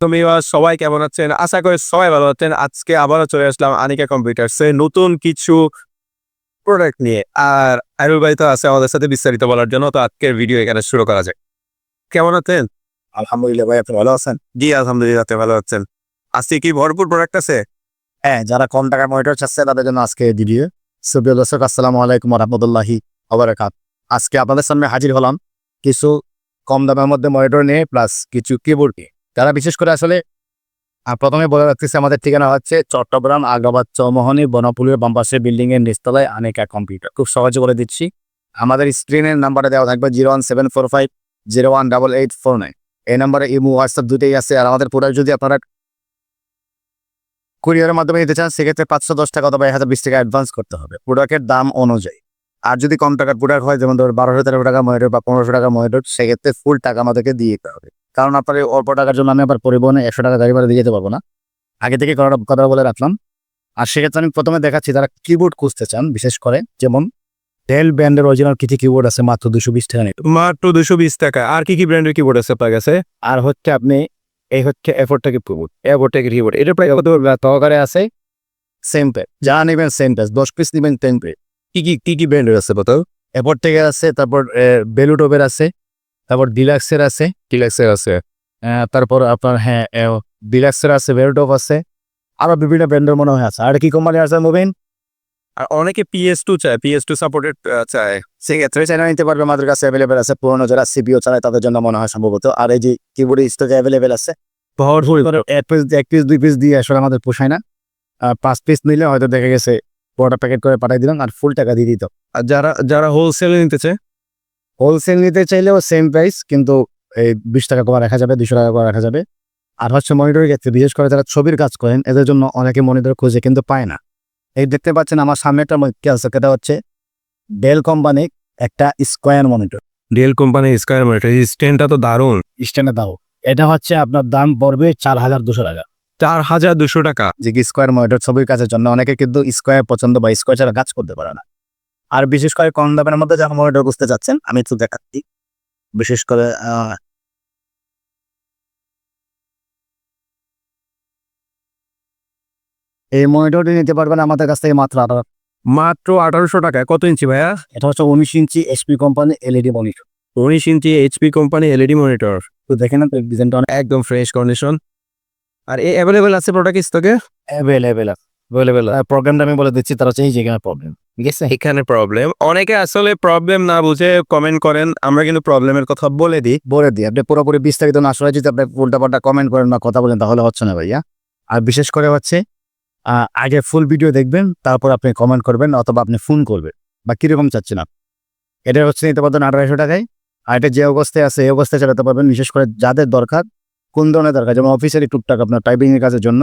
তুমি সবাই কেমন আছেন? আশা করি সবাই ভালো আছেন। আজকে আবারও চলে আসলাম আনিকা কম্পিউটার্সে নতুন কিছু প্রোডাক্ট নিয়ে। আর আইরুল ভাই তো আছে আমাদের সাথে বিস্তারিত বলার জন্য তো আজকের ভিডিও এখানে শুরু করা যায় কেমন আছেন? আলহামদুলিল্লাহ ভাই আপনি ভালো আছেন? জি আলহামদুলিল্লাহ আপনি ভালো আছেন। আজকে কি ভরপুর প্রোডাক্ট আছে? হ্যাঁ যারা কম টাকার মনিটর চাচ্ছে তাদের জন্য আজকে ভিডিও সুপ্রিয় দর্শক আসসালামু আলাইকুম রহমতুল্লাহি আবরাকাত আজকে আপনাদের সামনে হাজির হলাম কিছু কম দামের মধ্যে মনিটর নিয়ে প্লাস কিছু কিবোর্ড নিয়ে। যারা বিশেষ করে আসলে প্রথমে বলে রাখতেছি আমাদের ঠিকানা হচ্ছে চট্টগ্রাম আগ্রাবাদ চৌমোহনী বনপুলের বাম্পাসে বিল্ডিং এর নিচতলায় আনেকা কম্পিউটার। খুব সহজে বলে দিচ্ছি। আমাদের স্ক্রিনের নাম্বারে দেওয়া থাকবে zero one seven four five zero one double eight four nine এই নাম্বারে ইমো হোয়াটসঅ্যাপ দুটোই আছে। আর আমাদের প্রোডাক্ট যদি আপনারা কুরিয়ারের মাধ্যমে নিতে চান, সেক্ষেত্রে পাঁচশো দশ টাকা অথবা এক হাজার বিশ টাকা অ্যাডভান্স করতে হবে প্রোডাক্টের দাম অনুযায়ী। আর যদি কম টাকার প্রোডাক্ট হয়, যেমন ধরো বারোশো তেরো টাকা মনিটর বা পনেরোশো টাকা মনিটর সেক্ষেত্রে ফুল টাকা আমাদেরকে দিয়ে দিতে হবে। কারণ আপনার অল্প টাকার জন্য আমি আবার পরিবহনে একশো টাকা গাড়ি ভাড়া দিয়ে যেতে পারব না। আগে থেকে কথা- কথা বলে রাখলাম। আর সেক্ষেত্রে আমি প্রথমে দেখাচ্ছি যারা কিবোর্ড খুঁজতে চান বিশেষ করে যেমন ডেল ব্র্যান্ডের অরিজিনাল কিছু কিবোর্ড আছে? মাত্র দুশো বিশ টাকা মাত্র দুশো বিশ টাকা। আর কি কি ব্র্যান্ডের কিবোর্ড আছে আপনার কাছে? আর হচ্ছে আপনি এই হচ্ছে এফোর্টটা কিবোর্ড এয়ারপোর্টের কিবোর্ড এটা প্রায় কত সহকারে আছে সেম পে যা নেবেন সেম পেজ দশ পিস নেবেন টেন পে কি কি কি কি ব্র্যান্ডের আছে কত এরপর থেকে আছে তারপর বেলুটোপের আছে। তারপর ডিলাক্সের আছে। ডিলাক্সের আছে। তারপর আপনার হ্যাঁ ডিলাক্সের আছে বেলুটোপ আছে। আরও বিভিন্ন ব্র্যান্ডের মনে হয় আছে। আর কি কোম্পানি আছে মুভিন আর অনেকে পিএস টু চায় পিএস টু সাপোর্টেড চায়। সেক্ষেত্রে চাইনা নিতে পারবে। আমাদের কাছে অ্যাভেলেবেল আছে। পুরোনো যারা সিপিও চালায় তাদের জন্য মনে হয় সম্ভবত। আর এই যে কিবোর্ড স্টকে অ্যাভেলেবেল আছে ভরপুর। এক পিস এক পিস দুই পিস দিয়ে আসলে আমাদের পোষায় না। পাঁচ পিস নিলে হয়তো দেখা গেছে পুরোটা প্যাকেট করে পাঠিয়ে দিলাম আর ফুল টাকা দিয়ে দিত। আর যারা যারা হোলসেলে নিতে চায় হোলসেল নিতে চাইলেও সেম প্রাইস কিন্তু এই বিশ টাকা করে রাখা যাবে দুশো টাকা করে রাখা যাবে। আর হচ্ছে মনিটরের ক্ষেত্রে বিশেষ করে যারা ছবির কাজ করেন এদের জন্য অনেকে মনিটর খুঁজে কিন্তু পায় না। এই দেখতে পাচ্ছেন আমার সামনে একটা কি আছে সেটা হচ্ছে। ডেল কোম্পানি একটা স্কোয়ার মনিটর ডেল কোম্পানির স্কোয়ার মনিটর এই স্ট্যান্ডটা তো দারুণ। স্ট্যান্ডে দাও। এটা হচ্ছে আপনার দাম পড়বে চার হাজার দুশো টাকা। চার হাজার দুশো টাকা। যে স্কোয়ার মনিটর ছবির কাজের জন্য অনেকে কিন্তু স্কোয়ার পছন্দ বা স্কোয়ার ছাড়া কাজ করতে পারে না। আর বিশেষ করে কম দামের মধ্যে যারা মনিটর বুঝতে চাচ্ছেন আমি একটু দেখাচ্ছি। বিশেষ করে এই মনিটরটি নিতে পারবেন আমাদের কাছ থেকে মাত্র আঠারো মাত্র আঠারোশো টাকা কত ইঞ্চি ভাইয়া? এটা হচ্ছে উনিশ inch SP company LED monitor উনিশ inch HP company LED monitor তো দেখেন ডিজাইনটা অনেক একদম ফ্রেশ কন্ডিশন আর এই অ্যাভেলেবেল আছে প্রোডাক্ট স্টকে অ্যাভেলেবেল অ্যাভেলেবেল প্রোগ্রামটা আমি বলে দিচ্ছি তারা হচ্ছে এই যেখানে প্রবলেম এখানে প্রবলেম অনেকে আসলে প্রবলেম না বুঝে কমেন্ট করেন, আমরা কিন্তু প্রবলেমের কথা বলে দিই। বলে দিই, আপনি পুরোপুরি বিস্তারিত না আসলে যদি আপনি উল্টাপাল্টা কমেন্ট করেন বা কথা বলেন, তাহলে হচ্ছে না ভাইয়া। আর বিশেষ করে হচ্ছে আগে ফুল ভিডিও দেখবেন, তারপর আপনি কমেন্ট করবেন অথবা আপনি ফোন করবেন, বা কীরকম চাচ্ছেন আপনি? এটা হচ্ছে নিতে পারবেন আঠারোশো টাকায়, আর এটা যে অবস্থায় আছে, এই অবস্থায় চালাতে পারবেন, বিশেষ করে যাদের দরকার, কোন ধরনের দরকার? যেমন অফিসিয়ালি টুকটাক আপনার টাইপিং এর কাজের জন্য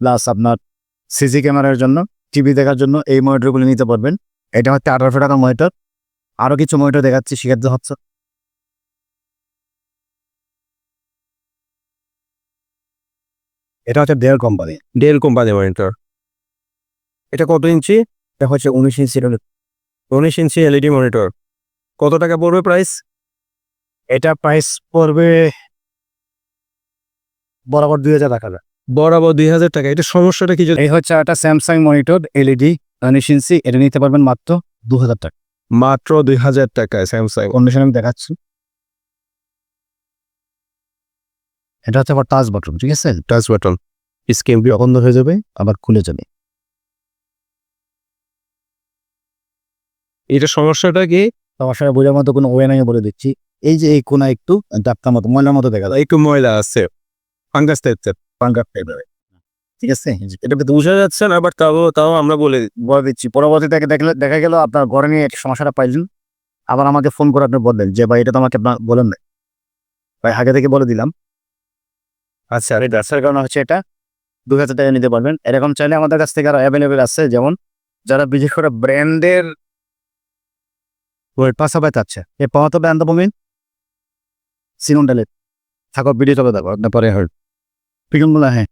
প্লাস আপনার সিসি ক্যামেরার জন্য। টিভি দেখার জন্য এই মনিটরগুলো নিতে পারবেন। এটা হচ্ছে আঠারোশো টাকার মনিটর আরও কিছু মনিটর দেখাচ্ছি সেক্ষেত্রে হচ্ছে। এটা হচ্ছে Dell company Dell company monitor এটা কত ইঞ্চি এটা হচ্ছে উনিশ ইঞ্চি উনিশ ইঞ্চি এলইডি মনিটর কত টাকা পড়বে প্রাইস এটা প্রাইস পড়বে বরাবর দুই হাজার টাকা বরাবর দুই হাজার টাকা। এটা সমস্যাটা কি এই হচ্ছে একটা স্যামসাং মনিটর এলইডি এটা নিতে পারবেন মাত্র দু হাজার টাকা। মাত্র দুই হাজার টাকায় স্যামসাং আমি দেখাচ্ছি। এটা হচ্ছে আবার টাচ বাটন ঠিক আছে? টাচ বাটন স্ক্রিন বন্ধ হয়ে যাবে আবার খুলে যাবে। এটা সমস্যাটা কি? তোমার বোঝার মতো কোনো ওয়ে নাই বলে দিচ্ছি। এই যে এই কোনা একটু ডাক্তার মতো ময়লার মতো দেখা যায়। একটু ময়লা আছে। ফাঙ্গাস টাইপের পাঙ্কা ফেলবে ঠিক আছে এটা বোঝা যাচ্ছে না বাট তাও তাও আমরা বলে বলে দিচ্ছি। পরবর্তীতে দেখলে দেখা গেল আপনার ঘরে নিয়ে এক সমস্যাটা পাইলেন। আবার আমাকে ফোন করে আপনি বললেন যে ভাই এটা তো আমাকে আপনার বলেন নাই। ভাই আগে থেকে বলে দিলাম। আচ্ছা। আর এই ডাক্তার কারণে হচ্ছে এটা। দু হাজার টাকা নিতে পারবেন। এরকম চাইলে আমাদের কাছ থেকে আরও অ্যাভেলেবেল আছে যেমন যারা বিশেষ করে ব্র্যান্ডের পাশাপাশি আছে। এই পাওয়াতে ব্র্যান্ড পাবেন সিনুন ডালে থাকো ভিডিও চলে থাকো আপনার পরে হয় পিকনগুলো হ্যাঁ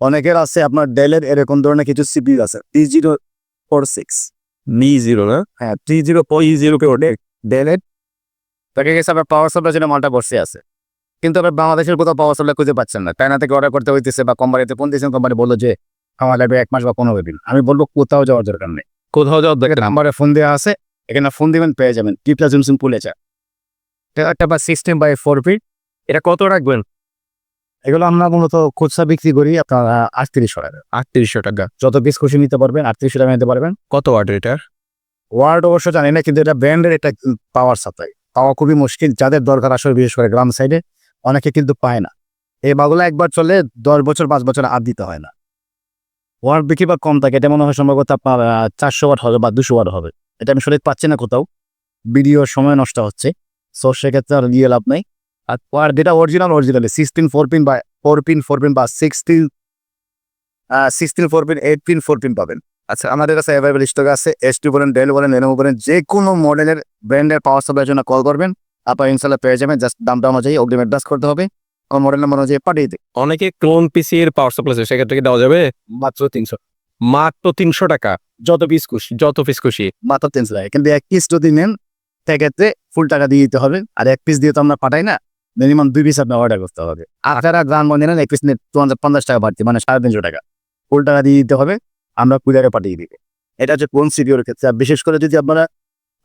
অনেকের আছে আপনার ডেলের এরকম ধরনের কিছু সিপিইউ আছে T zero four six B zero না? হ্যাঁ থ্রি জিরো পই জিরো কে ওঠে ডেলেট তাকে গেছে আপনার পাওয়ার সাপ্লাই জন্য মালটা বসে আছে। কিন্তু আবার বাংলাদেশের কোথাও পাওয়ার সাপ্লাই খুঁজে পাচ্ছেন না। চায়না থেকে অর্ডার করতে হইতেছে বা কোম্পানিতে ফোন দিয়েছেন কোম্পানি বলল যে আমার লাগবে এক মাস বা পনেরো দিন। আমি বলব কোথাও যাওয়ার দরকার নেই। কোথাও যাওয়ার দেখেন নাম্বারে ফোন দেওয়া আছে এখানে ফোন দিবেন পেয়ে যাবেন। কি প্লাস জুমসিং পুলে এটা একটা বা সিস্টেম বাই ফোর ফিট এটা কত রাখবেন? এগুলো আমরা মূলত খুচরা বিক্রি করি আপনার আটত্রিশশো টাকা। আটত্রিশশো টাকা। যত পিস খুশি নিতে পারবেন আটত্রিশশো টাকা নিতে পারবেন। কত ওয়ার্ড এটার ওয়ার্ড অবশ্য জানি না কিন্তু এটা ব্র্যান্ডের একটা পাওয়ার সাপ্লাই পাওয়া খুবই মুশকিল যাদের দরকার আসলে বিশেষ করে গ্রাম সাইডে অনেকে কিন্তু পায় না। এই বাগুলো একবার চলে দশ বছর পাঁচ বছর আর দিতে হয় না। ওয়ার্ড বিক্রি বা কম থাকে, এটা মনে হয় সম্ভবত আপনার চারশো ওয়াট হবে বা দুশো ওয়াট হবে। এটা আমি সঠিক পাচ্ছি না কোথাও। ভিডিও সময় নষ্ট হচ্ছে। সো সেক্ষেত্রে আর গিয়ে লাভ নেই। আর ওয়ার্ড যেটা original originally sixteen four pin বা ফোর পিন ফোর পিন বা sixteen sixteen four pin eight pin four pin পাবেন। আচ্ছা আমাদের কাছে অ্যাভেলেবল স্টক আছে। এস টি বলেন ডেল বলেন এনএমও বলেন যে কোনো মডেলের ব্র্যান্ডের পাওয়ার সাপ্লাইয়ের জন্য কল করবেন। আপনার ইনশাল্লাহ পেয়ে যাবেন। জাস্ট দামটা অনুযায়ী অগ্রিম অ্যাডভান্স করতে হবে। আমার মডেল নাম্বার অনুযায়ী পাঠিয়ে দিই। অনেকে ক্লোন পিসি এর পাওয়ার সাপ্লাই আছে সেক্ষেত্রে কি দেওয়া যাবে? মাত্র তিনশো। মাত্র তিনশো টাকা। যত পিস খুশি যত পিস খুশি। মাত্র তিনশো টাকা। কিন্তু এক পিস যদি নেন সেক্ষেত্রে ফুল টাকা দিয়ে দিতে হবে। আর এক পিস দিয়ে তো আমরা পাঠাই না মিনিমাম দুই পিস আপনার অর্ডার করতে হবে। আর যারা গ্রাম বন্ধে নেন এক পিস নিয়ে টু হান্ড্রেড পঞ্চাশ টাকা বাড়তি মানে সাড়ে তিনশো টাকা। ফুল টাকা দিয়ে দিতে হবে আমরা কুরিয়ারে পাঠিয়ে দিব এটা হচ্ছে কোন সিডিওর ক্ষেত্রে। আর বিশেষ করে যদি আপনারা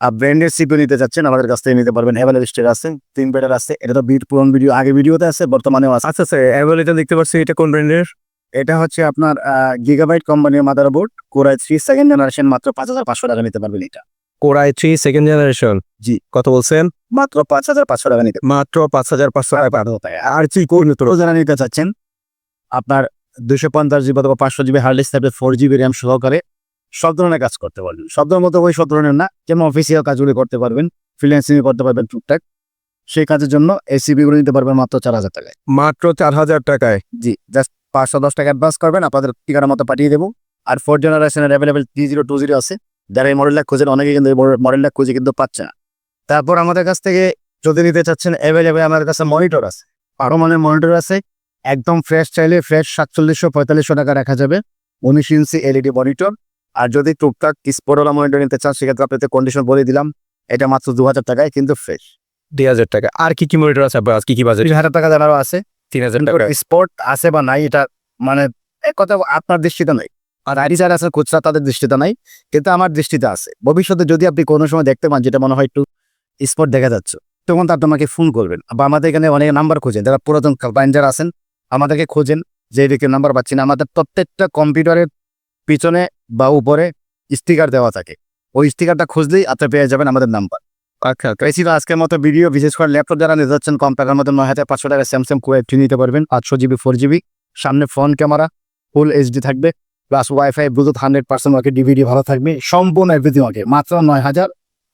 ব্র্যান্ডের সিপিও নিতে চাচ্ছেন আমাদের কাছ থেকে নিতে পারবেন স্টেট আছে তিন বেটার আছে এটা তো বিট পুরন ভিডিও আগে ভিডিওতে আছে বর্তমানেও আছে। আচ্ছা স্যার অ্যাভেল এটা দেখতে পাচ্ছি এটা কোন ব্র্যান্ডের এটা হচ্ছে আপনার গিগাবাইট কোম্পানির motherboard core i three second generation মাত্র পাঁচ হাজার পাঁচশো টাকা নিতে পারবেন এটা। Core i three second generation জি। কত বলছেন? মাত্র পাঁচ হাজার পাঁচশো টাকা নিতে মাত্র পাঁচ হাজার পাঁচশো টাকা। আর কি কোন যারা নিতে চাচ্ছেন আপনার দুশো পঞ্চাশ জিবি অথবা পাঁচশো GB hard disk four GB RAM সহকারে সব ধরনের কাজ করতে পারবেন। সব ধরনের মতো ওই সব ধরনের না যেমন অফিসিয়াল কাজগুলি করতে পারবেন ফ্রিল্যান্সিং করতে পারবেন টুকটাক। সেই কাজের জন্য এই সিবি গুলো নিতে পারবেন মাত্র চার হাজার টাকায়। মাত্র চার হাজার টাকায়? জি জাস্ট পাঁচশো দশ টাকা অ্যাডভান্স করবেন আপনাদের ঠিকানা মতো পাঠিয়ে দেবো। আর ফোর জেনারেশনের available three zero two zero আছে যারা এই মডেলটা খোঁজেন অনেকে কিন্তু মডেলটা খুঁজে কিন্তু পাচ্ছে না। তারপর আমাদের কাছ থেকে যদি নিতে চাচ্ছেন অ্যাভেলেবেল আমাদের কাছে মনিটর আছে। আরও মানে মনিটর আছে একদম ফ্রেশ চাইলে ফ্রেশ সাতচল্লিশশো পঁয়তাল্লিশশো টাকা রাখা যাবে। উনিশ ইঞ্চি এলইডি মনিটর আর যদি টুকটাক স্পোর্টওয়ালা মনিটর নিতে চান সেক্ষেত্রে আপনাদের কন্ডিশন বলে দিলাম এটা মাত্র দু হাজার টাকায় কিন্তু ফ্রেশ দুই হাজার টাকা। আর কি কি মনিটর আছে আপনার কি কি বাজেট তিন হাজার টাকা জানারও আছে। তিন হাজার টাকা। স্পোর্ট আছে বা নাই এটা মানে এক কথা আপনার দৃষ্টিতে নাই। আর আইডি যারা আছে খুচরা তাদের দৃষ্টিতে নাই কিন্তু আমার দৃষ্টিতে আছে। ভবিষ্যতে যদি আপনি কোনো সময় দেখতে পান যেটা মনে হয় একটু স্পট দেখা যাচ্ছে তখন তার তোমাকে ফোন করবেন। বা আমাদের এখানে অনেক নাম্বার খোঁজেন যারা পুরাতন যারা আছেন আমাদেরকে খোঁজেন যে এদিকে নাম্বার পাচ্ছি না। আমাদের প্রত্যেকটা কম্পিউটারের পিছনে বা উপরে স্টিকার দেওয়া থাকে। ওই স্টিকারটা খুঁজলেই আপনি পেয়ে যাবেন আমাদের নাম্বার আচ্ছা তো এই ছিল আজকের মতো ভিডিও বিশেষ করে ল্যাপটপ যারা নিতে যাচ্ছেন কম টাকার মধ্যে নয় হাজার পাঁচশো টাকা স্যামসাং কোয়েটটি নিতে পারবেন। আটশো জিবি ফোর জিবি সামনে ফ্রন্ট ক্যামেরা ফুল এইচডি থাকবে। Plus WiFi Bluetooth hundred percent okay DVD ভালো থাকবে। সম্পূর্ণ এভরিথিং ওকে মাত্র নয় হাজার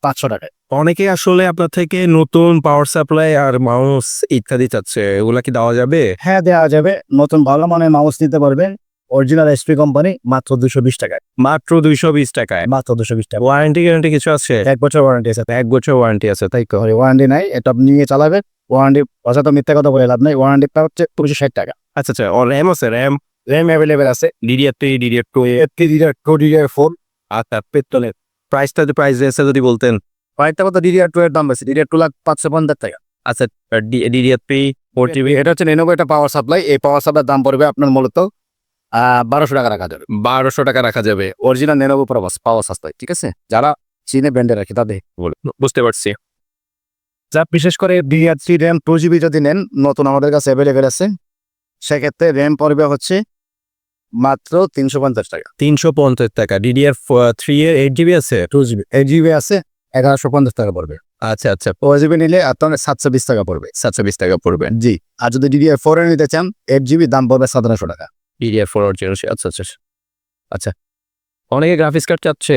পাঁচশো টাকায়। অনেকে আসলে আপনার থেকে নতুন পাওয়ার সাপ্লাই আর মাউস ইত্যাদি চাচ্ছে। ওগুলা কি দেওয়া যাবে? হ্যাঁ দেওয়া যাবে। নতুন ভালো মানের মাউস নিতে পারবেন। অরিজিনাল এসপি কোম্পানি মাত্র দুশো বিশ টাকায়। মাত্র দুইশো বিশ টাকায়? মাত্র দুশো বিশ টাকা ওয়ারেন্টি গ্যারান্টি কিছু আছে? এক বছর ওয়ারেন্টি আছে। এক বছর ওয়ারেন্টি আছে তাই তো? ওয়ারেন্টি নাই এটা আপনি নিয়ে চালাবেন। ওয়ারেন্টি অযথা মিথ্যা কথা বলে লাভ নাই। ওয়ারেন্টিটা হচ্ছে দুশো ষাট টাকা। আচ্ছা আচ্ছা র্যাম আছে র্যাম র্যাম অ্যাভেলেবেল আছে। DDR three DDR two DDR two DDR four আচ্ছা পেট্রোলের প্রাইসটা যদি প্রাইস রেসে যদি বলতেন। কয়েকটা কথা ডিডিআর টু এর দাম বেশি। ডিডিআর টু লাখ পাঁচশো পঞ্চাশ টাকা। আচ্ছা ডিডিআর থ্রি ফোর জিবি এটা হচ্ছে নেনোভো একটা পাওয়ার সাপ্লাই এই পাওয়ার সাপ্লাই দাম পড়বে আপনার মূলত বারোশো টাকা রাখা যাবে। বারোশো টাকা রাখা যাবে। অরিজিনাল নেনোভো পাওয়া সাপ্লাই ঠিক আছে? যারা চীনে ব্র্যান্ডে রাখে তাদের। বুঝতে পারছি। যা বিশেষ করে DDR three RAM two GB যদি নেন নতুন আমাদের কাছে অ্যাভেলেবেল আছে সেক্ষেত্রে র্যাম পড়বে হচ্ছে মাত্র তিনশো পঞ্চাশ টাকা। তিনশো পঞ্চাশ টাকা। ডিডিআর থ্রি এর এইট জিবি আছে? টু জিবি এইট জিবি আছে এগারোশো পঞ্চাশ টাকা পড়বে। আচ্ছা আচ্ছা। ও জিবি নিলে আপনার সাতশো বিশ টাকা পড়বে। সাতশো বিশ টাকা পড়বে। জি। আর যদি ডিডিআর ফোর নিতে চান এইট জিবি দাম পড়বে সতেরোশো টাকা। ডিডিআর ফোর অরিজিনাল আচ্ছা আচ্ছা আচ্ছা। অনেকে গ্রাফিক্স কার্ড চাচ্ছে।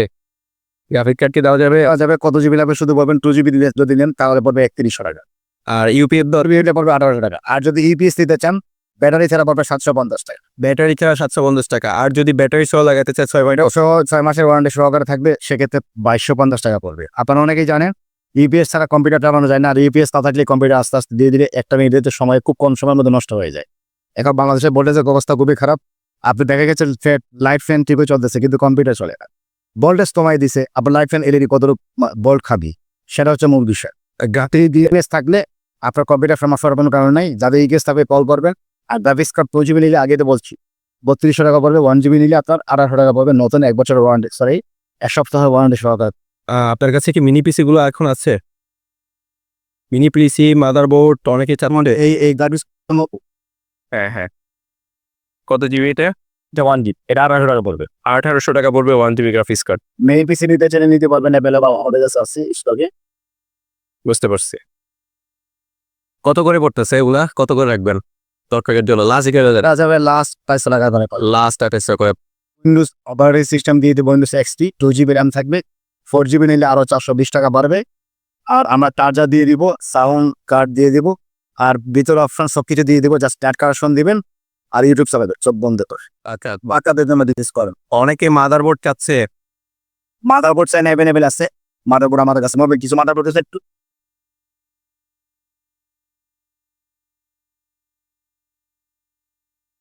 গ্রাফিক কার্ড কি দেওয়া যাবে? দেওয়া যাবে। কত জিবি লাগবে? শুধু বলবেন টু জিবি যদি নেন তাহলে পড়বে একত্রিশশো টাকা। আর ইউপিএফ দর? ইউপিএস পড়বে আঠারোশো টাকা। আর যদি ইপিএস দিতে চান ব্যাটারি ছাড়া পড়বে সাতশো পঞ্চাশ টাকা। ব্যাটারি ছাড়া সাতশো পঞ্চাশ টাকা। আর যদি ব্যাটারি সহ লাগাতে চায় ছয় পয়েন্ট একশো ছয় মাসের ওয়ারেন্টি সহকারে থাকবে সেক্ষেত্রে বাইশশো পঞ্চাশ টাকা পড়বে। আপনারা অনেকেই জানেন ইপিএস ছাড়া কম্পিউটার চালানো যায় না। আর ইউপিএস না থাকলে কম্পিউটার আস্তে আস্তে ধীরে ধীরে একটা মিনিটের সময় খুব কম সময়ের মধ্যে নষ্ট হয়ে যায়। এখন বাংলাদেশের ভোল্টেজের অবস্থা খুবই খারাপ। আপনি দেখা গেছে লাইট ফ্যান ঠিকই চলতেছে কিন্তু কম্পিউটার চলে না। বলটেস কমাই দিছে আপনার লাইফ ফ্যান এলইডি কত বল খাবি? সেটা হচ্ছে মূল বিষয়। গাতে ডিএমএস থাকলে আপনার কম্পিউটার ফেমাস হওয়ার কোনো কারণ নাই। যাদের ইগেস থাকবে কল করবেন। আর গ্রাফিক্স কার্ড টু জিবি নিলে আগে তো বলছি বত্রিশশো টাকা পড়বে ওয়ান জিবি নিলে আপনার আড়াইশো টাকা পড়বে নতুন এক বছরের ওয়ারেন্টি সরি এক সপ্তাহের ওয়ারেন্টি সহকার। আপনার কাছে কি মিনি পিসি গুলো এখন আছে? মিনি পিসি মাদারবোর্ড অনেকে চার এই এই গ্রাফিক্স হ্যাঁ হ্যাঁ। কত জিবি এটা? ওয়ান জিবি এটা আড়াইশো টাকা পড়বে। আঠারোশো টাকা পড়বে one GB graphics card main PC নিতে চাইলে নিতে পারবেন অ্যাভেলেবল আমাদের কাছে আছে স্টকে বুঝতে পারছি। কত করে পড়তেছে এগুলা? কত করে রাখবেন? দরকারের জন্য। এটা যাবে লাস্ট পাঁচশো টাকা ধরে লাস্ট আঠাশশো করে। উইন্ডোজ অপারেটিং সিস্টেম দিয়ে দেবো Windows XP two GB RAM থাকবে। ফোর জিবি নিলে আরও চারশো বিশ টাকা বাড়বে। আর আমরা চার্জার দিয়ে দিব সাউন্ড কার্ড দিয়ে দিব। আর ভিতরে অপশন সব কিছু দিয়ে দিব জাস্ট নেট কানেকশন দিবেন আর ইউটিউব চালাবে সব বন্ধ করে। আচ্ছা বাচ্চাদের জন্য ডিস করেন। অনেকে মাদারবোর্ড চাচ্ছে। মাদারবোর্ড চাইলে অ্যাভেলেবেল আছে। মাদারবোর্ড আমাদের কাছে মোবাইল কিছু মাদারবোর্ড আছে একটু।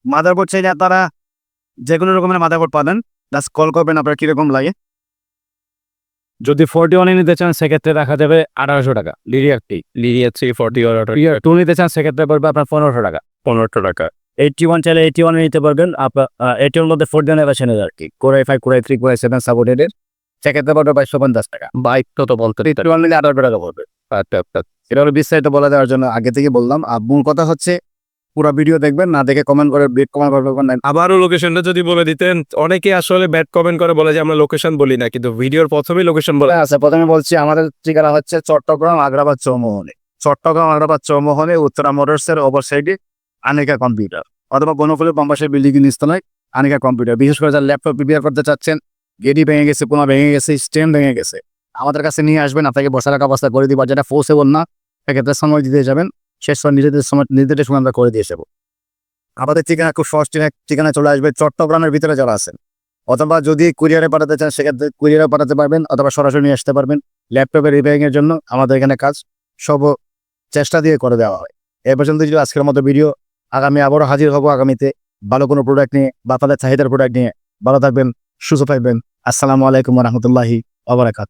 মাদারবোর্ড চাইলে আপনারা যে কোনো রকমের মাদারবোর্ড পাবেন। জাস্ট কল করবেন আপনার কীরকম লাগে। যদি ফোরটি ওয়ানে নিতে চান সেক্ষেত্রে রাখা যাবে আঠারোশো টাকা। লিরিয়ারটি লিরিয়া থ্রি ফর্টি টু নিতে চান সেক্ষেত্রে পড়বে আপনার পনেরোশো টাকা। পনেরোশো টাকা। এইটটি ওয়ান চাইলে এইটটি ওয়ানে নিতে পারবেন। আপনার এইটি ওয়ান মধ্যে ফোরটি ওয়ান ভার্সন আর কি। Core i five core i three core i seven supported সেক্ষেত্রে পড়বে বাইশশো পঞ্চাশ টাকা। বাইক তো তো বলতে ওয়ান নিলে আঠারো টাকা পড়বে। আচ্ছা আচ্ছা। এটা বিস্তারিত বলে দেওয়ার জন্য আগে থেকে বললাম। আর মূল কথা হচ্ছে পুরো ভিডিও দেখবেন না দেখে কমেন্ট করে বিট কমেন্ট করবেন না। আবারও লোকেশনটা যদি বলে দিতেন অনেকে আসলে ব্যাড কমেন্ট করে বলে যে আমরা লোকেশন বলি না। কিন্তু ভিডিওর প্রথমেই লোকেশন বলে। বলে আছে। প্রথমে বলছি আমাদের ঠিকানা হচ্ছে চট্টগ্রাম আগ্রাবাদ চৌমোহনে। চট্টগ্রাম আগ্রাবাদ চৌমোহনে উত্তরা মোটরসের ওভার সাইডে আনিকা কম্পিউটার অথবা বনফুলের বাম্বাসের বিল্ডিং নিস্তলায় আনিকা কম্পিউটার বিশেষ করে যারা ল্যাপটপ প্রিপেয়ার করতে চাচ্ছেন গেডি ভেঙে গেছে কোনো ভেঙে গেছে স্ট্যান্ড ভেঙে গেছে। আমাদের কাছে নিয়ে আসবেন আপনাকে বসা রাখা অবস্থা করে দিব। যেটা ফোর্সেবল না সেক্ষেত্রে সময় দিতে যাবেন। শেষ সময় নিজেদের সময় নিজেদের সময় আমরা করে দিয়ে যাব। আমাদের ঠিকানা খুব সহজ ঠিকানা- চলে আসবে চট্টগ্রামের ভিতরে যারা আছেন। অথবা যদি কুরিয়ারে পাঠাতে চান, সেক্ষেত্রে কুরিয়ারে পাঠাতে পারবেন, অথবা সরাসরি আসতে পারবেন ল্যাপটপের রিপেয়ারিং এর জন্য। আমাদের এখানে কাজ সব চেষ্টা দিয়ে করে দেওয়া হয়। এ পর্যন্ত যদি আজকের মতো ভিডিও। আগামী আবারও হাজির হব আগামীতে ভালো কোনো প্রোডাক্ট নিয়ে বা তাদের চাহিদার প্রোডাক্ট নিয়ে। ভালো থাকবেন, সুস্থ থাকবেন। আসসালামু আলাইকুম রহমতুল্লাহি আবরাকাত